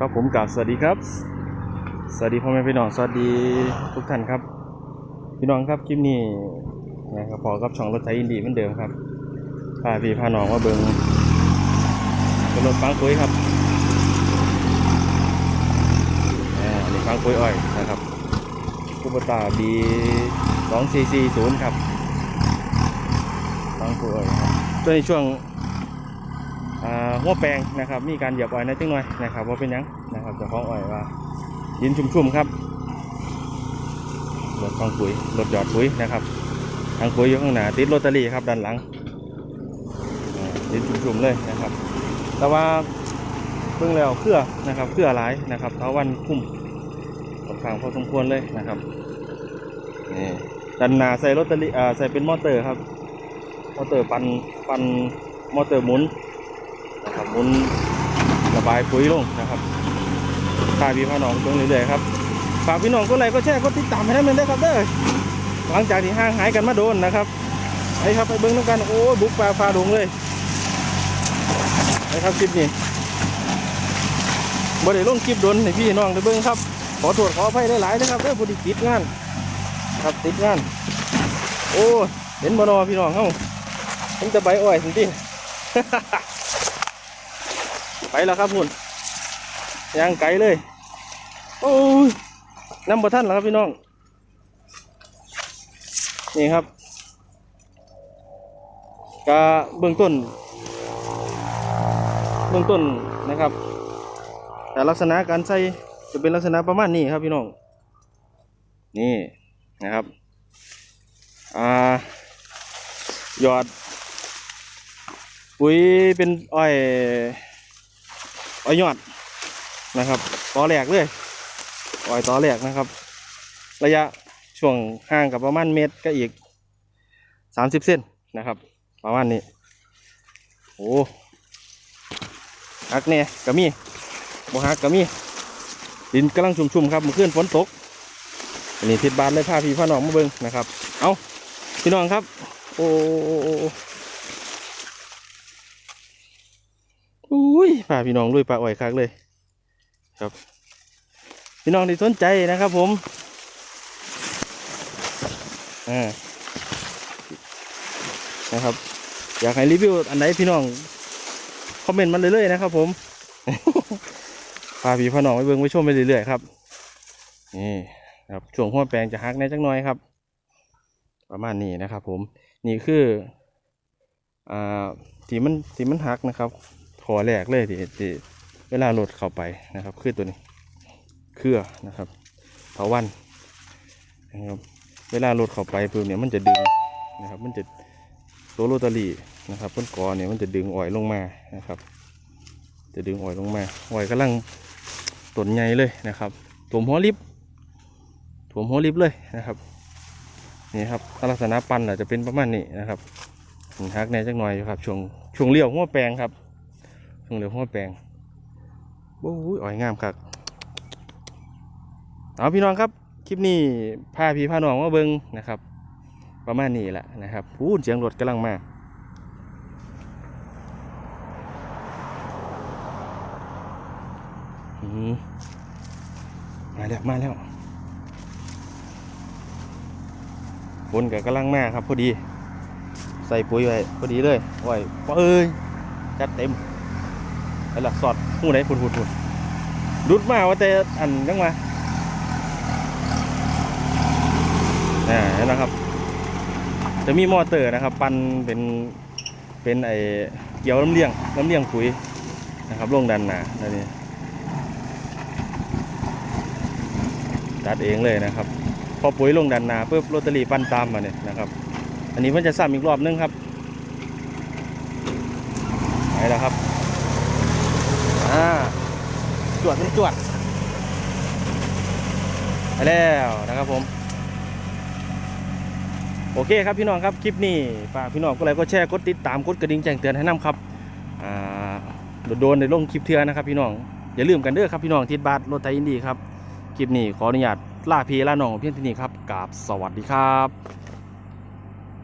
ครับผมกราบสวัสดีครับ สวัสดีพ่อแม่พี่น้องสวัสดีทุกท่านครับ พี่น้องครับคลิปนี้นะครับพอกับช่องรถไถอินดีเหมือนเดิมครับพาพี่พาน้องมาเบิงเป็นรถปังคุยครับอันนี้ปังคุยอ้อยนะครับคูปตาบีสองสี่สี่ศูนย์ครับปังคุยอ้อยครับตัวในช่วง หัวแปลงนะครับมีการเหยียบอ้อยนอยจังหน่อยนะครับว่าเป็นยังนะครับเจ้าของอ้อยว่าดินชุ่มๆครับรถฟองปุ๋ยรถหยอดปุ๋ยนะครับทางปุ๋ยอยู่ข้างหน้าติดโรตารี่ครับด้านหลังอ่าดินชุ่มๆเลยนะครับ แต่ว่าเพิ่งแล้วเครือนะครับเครือหลายนะครับเท้าวันคุ้มค่อนข้างพอสมควรเลยนะครับนี่ด้านหน้าใส่โรตารี่ใส่เป็นมอเตอร์ครับ มอเตอร์ปันปันมอเตอร์หมุน นะครับมุนระบายปุ๋ยลงนะครับพาพี่พาน้องตรงเรื่อยครับฝากพี่น้องก็ไลค์ก็แชร์ก็ติดตามให้ท่านด้ครับเด้อหลังจากที่ห่างหายกันมาโดนนะครับไปครับไปเบิ้งน้ำกันโอ้ยบุกป่าฟาดงเลยนะครับคลิปนี้บ่ได้ลงคลิปโดนให้พี่น้องได้เบิ้งครับขอโทษขออภัยหลายๆนะครับเด้อพอดีติดงานครับติดงาน โอ้ยเห็นบ่นอพี่น้องเฮาเห็นแต่ใบอ้อยสิ ไปแล้วครับพุ่นยางไกลเลย โอ้ยน้ำบะท่านแล้วครับพี่น้อง นี่ครับกะเบื้องต้น เบื้องต้นนะครับ แต่ลักษณะการใส่จะเป็นลักษณะประมาณนี้ครับพี่น้อง นี่นะครับ อ่า หยอด ปุ๋ยเป็นอ้อย อ้อยยอดนะครับตอแหลกเลยอ้อยตอแหลกนะครับ ระยะช่วงห่างกับประมาณเมตรก็อีกสามสิบเซนนะครับ ประมาณนี้โอ้ฮักเนี่ยกะมีบ่ฮักกะมีดินกำลังชุ่มๆครับเมื่อคืนฝนตกอันนี้ทิศบานเลยพาพี่พาน้องมาเบิ่งนะครับ เอาพี่น้องครับ โอ้โอุ้ยพาพี่น้องลุยปลาอ่อยคักเลยครับ พี่น้องที่สนใจนะครับผมอ่านะครับ อยากให้รีวิวอันไหนพี่น้องคอมเมนต์มาเรื่อยๆนะครับ ผมพาพี่พาน้องไปเบิ่งไปชมไปเรื่อยๆครับนี่ครับช่วงหัวแปลงจะฮักแน่จักหน่อยครับ ประมาณนี้นะครับ ผมนี่คืออ่าที่มันที่มันฮักนะครับ อแรกเลยที่ที่เวลาโหลดเข้าไปนะครับ คือตัวนี้เครือนะครับเถาวันนะครับเวลาโหลดเข้าไปปุ๊บเนี่ยมันจะดึงนะครับ มันจะตัวโรตารี่นะครับต้นกอเนี่ยมันจะดึงอ่อยลงมานะครับ จะดึงอ่อยลงมาอ่อยกำลังต้นใหญ่เลยนะครับถวมหัวลิฟถวมหัวลิฟเลยนะครับนี่ครับลักษณะปันอาจจะเป็นประมาณนี้นะครับฮักแน่จักหน่อยอยู่ครับช่วงช่วงเลี้ยวหัวแปลงครับ ช่วงเลี้ยวหัวแปลงโอ้ยอ่อยงามครับเอาพี่น้องครับ คลิปนี้พาพี่พาน้องมาเบิ้งนะครับ ประมาณนี้แหละนะครับพูดเสียงรถกำลังมาอืมมาแล้วมาแล้วฝนก็กำลังมาครับพอดี ใส่ปุ๋ยไว้พอดีเลยโอ้ยเอ้ยจัดเต็ม ไอ้ละสอดหูไหนผุดผุดผุดรุดมาว่าแต่อันยังมาอ่านะครับ จะมีมอเตอร์นะครับ ปั่นเป็นเป็นไอเกี่ยวลำเลียงลำเลียงปุ๋ยนะครับลงดันหนาอันนี้ตัดเองเลยนะครับ พอปุ๋ยลงดันหนาปุ๊บโรตารี่ปั่นตามมาเนี่ยนะครับ อันนี้มันจะซ้ำอีกรอบนึงครับไปแล้วครับ อ่าจ วดมันจวดไปแล้วนะครับผม โอเคครับพี่น้องครับคลิปนี้ฝากพี่น้องก็ไลค์ก็แชร์กดติดตามกดกระดิ่งแจ้งเตือนให้นำครับโดนในลงคลิปเทือนะครับพี่น้องอย่าลืมกันเด้อครับพี่น้องทิดบาทรถไทยอินดีครับคลิปนี้ขออนุญาตลาพีลาน้องเพียงเที่นี้ครับกราบสวัสดีครับ